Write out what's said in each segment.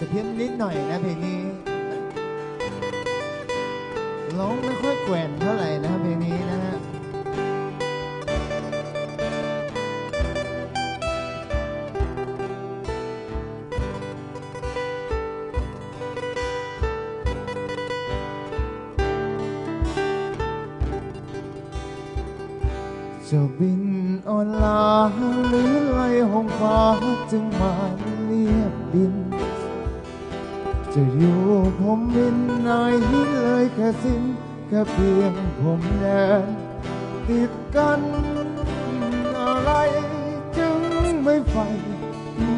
จะเพี้ยนนิดหน่อยนะเพลงนี้ร้องไม่ค่อยแกว่นเท่าไหร่นะเพลงนี้นะฮะจะบินออนลาหรือไล่ห้องฟ้าจึงมาเรียบดิน จะอยู่ผมบินไหนเลยแค่สิ้นแค่เพียงผมแดนติดกันอะไรจึงไม่ไฟ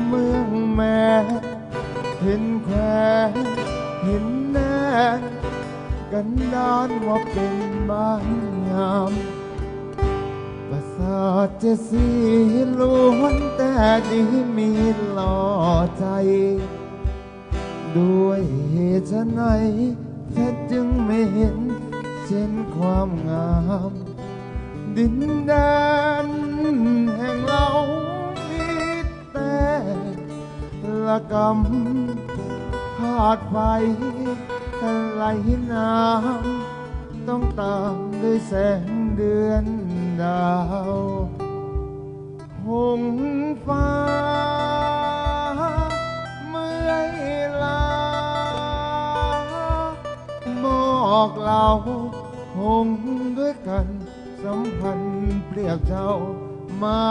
เมืองแม่เห็นแควเห็นแน่กันดานว่าเป็นบ้านงามประสาทจะสีล้วนแต่ดีมีหล่อใจ ด้วยเหตุไฉนแท้จึงไม่เห็นเช่นความงาม ดินแดนแห่งเรามีแต่ละกรรมขาดไฟไหลน้ำต้องตามด้วยแสงเดือนดาว อกเราหงด้วยกันสัมพันธ์เปรียบเจ้า มา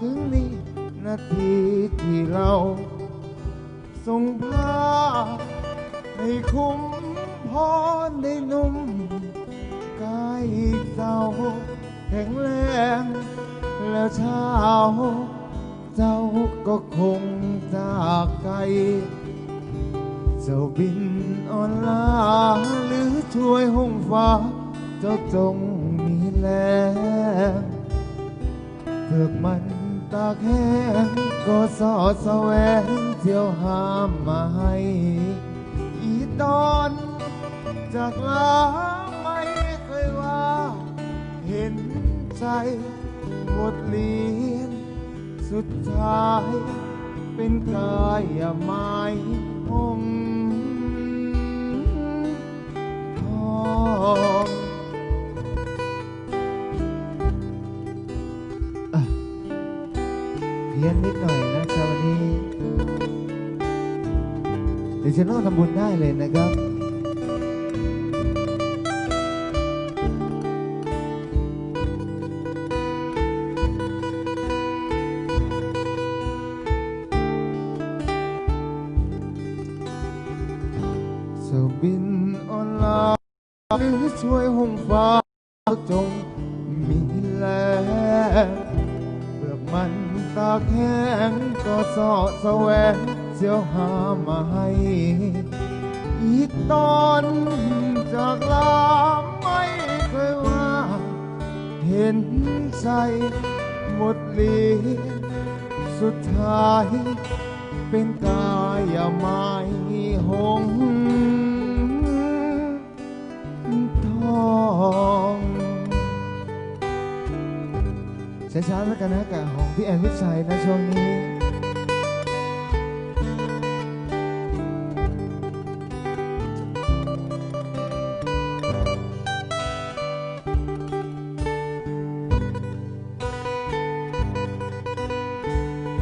ถึงนี้นาทีที่เราส่งผ้าให้คุ้มพรได้นุ่มกายเจ้าแข็งแรง แล้วเช้า เจ้าก็คงจากไกล เจ้าบินออนลา ช่วยห้องฟ้าเจ้าจงมีแรงเพือกมันตากแห้งก็สอดแสวงเที่ยวหามมาให้อีตอนจากลาไม่เคยว่า เห็นใจหมดเลียน สุดท้ายเป็นกายไม้ห้อง พี้ยนนิดหน่อยนะครับวันนี้ดี๋ยวฉันต้องทำบุญได้เลยนะครับเจ้าบินออนไลน์หรือช่วยห้องฟ้าจงมีแรากแห้งก็สอดแสวงเสียวหามาให้อีกตอนจากลาไม่เคยว่าเห็นใจหมดเลียนสุดท้ายเป็นกายไม้หง ช้าๆแล้วกันนะกับของพี่แอนวิชัยนะช่วงนี้